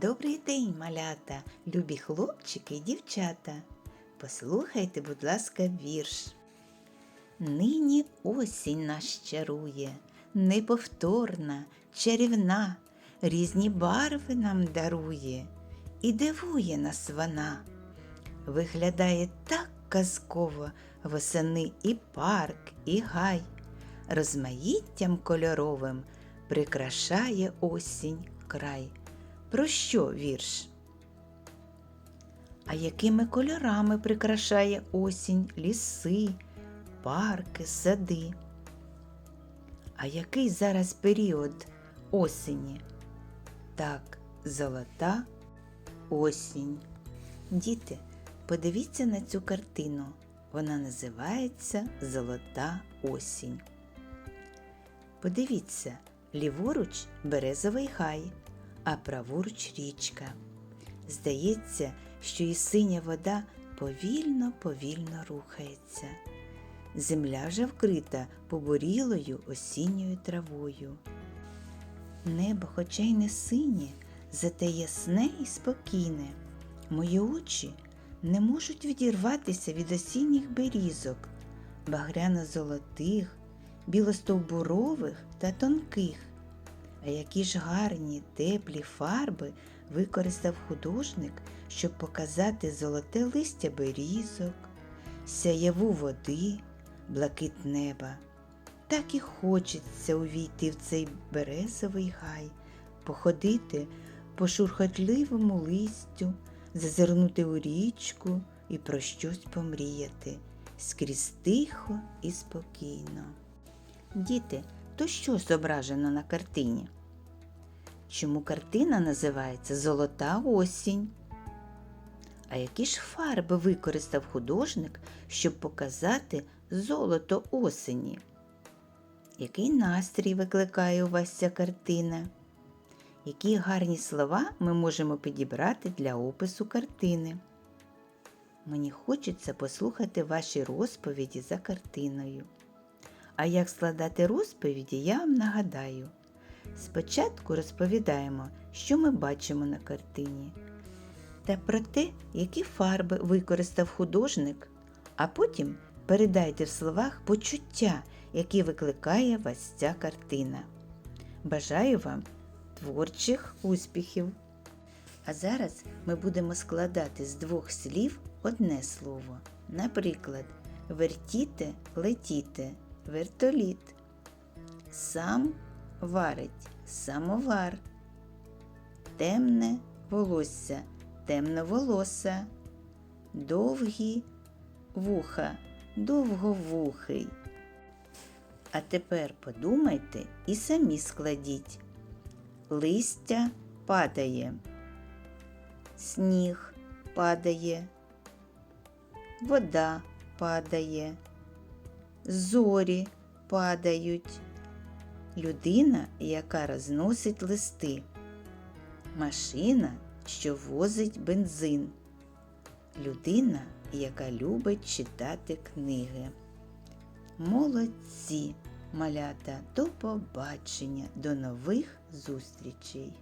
Добрий день, малята, любі хлопчики і дівчата. Послухайте, будь ласка, вірш. Нині осінь нас чарує, неповторна, чарівна, різні барви нам дарує і дивує нас вона. Виглядає так казково восени і парк, і гай, розмаїттям кольоровим прикрашає осінь край. Про що вірш? А якими кольорами прикрашає осінь ліси, парки, сади? А який зараз період осені? Так, золота осінь. Діти, подивіться на цю картину. Вона називається Золота осінь. Подивіться, ліворуч березовий гай, а праворуч річка. Здається, що і синя вода повільно-повільно рухається. Земля вже вкрита побурілою осінньою травою. Небо, хоча й не синє, зате ясне і спокійне. Мої очі не можуть відірватися від осінніх берізок, багряно-золотих, білостовбурових та тонких. А які ж гарні теплі фарби використав художник, щоб показати золоте листя берізок, сяєву води, блакит неба. Так і хочеться увійти в цей березовий гай, походити по шурхотливому листю, зазирнути у річку і про щось помріяти, скрізь тихо і спокійно. Діти, то що зображено на картині? Чому картина називається Золота осінь? А які ж фарби використав художник, щоб показати золото осені? Який настрій викликає у вас ця картина? Які гарні слова ми можемо підібрати для опису картини? Мені хочеться послухати ваші розповіді за картиною. А як складати розповіді, я вам нагадаю. Спочатку розповідаємо, що ми бачимо на картині, та про те, які фарби використав художник, а потім передайте в словах почуття, які викликає вас ця картина. Бажаю вам творчих успіхів! А зараз ми будемо складати з двох слів одне слово. Наприклад, вертіте, летіте, вертоліт. Сам варить самовар. Темне волосся, темноволоса, довгі вуха, довговухий. А тепер подумайте і самі складіть. Листя падає, сніг падає, вода падає, зорі падають, людина, яка розносить листи, машина, що возить бензин, людина, яка любить читати книги. Молодці, малята, до побачення, до нових зустрічей!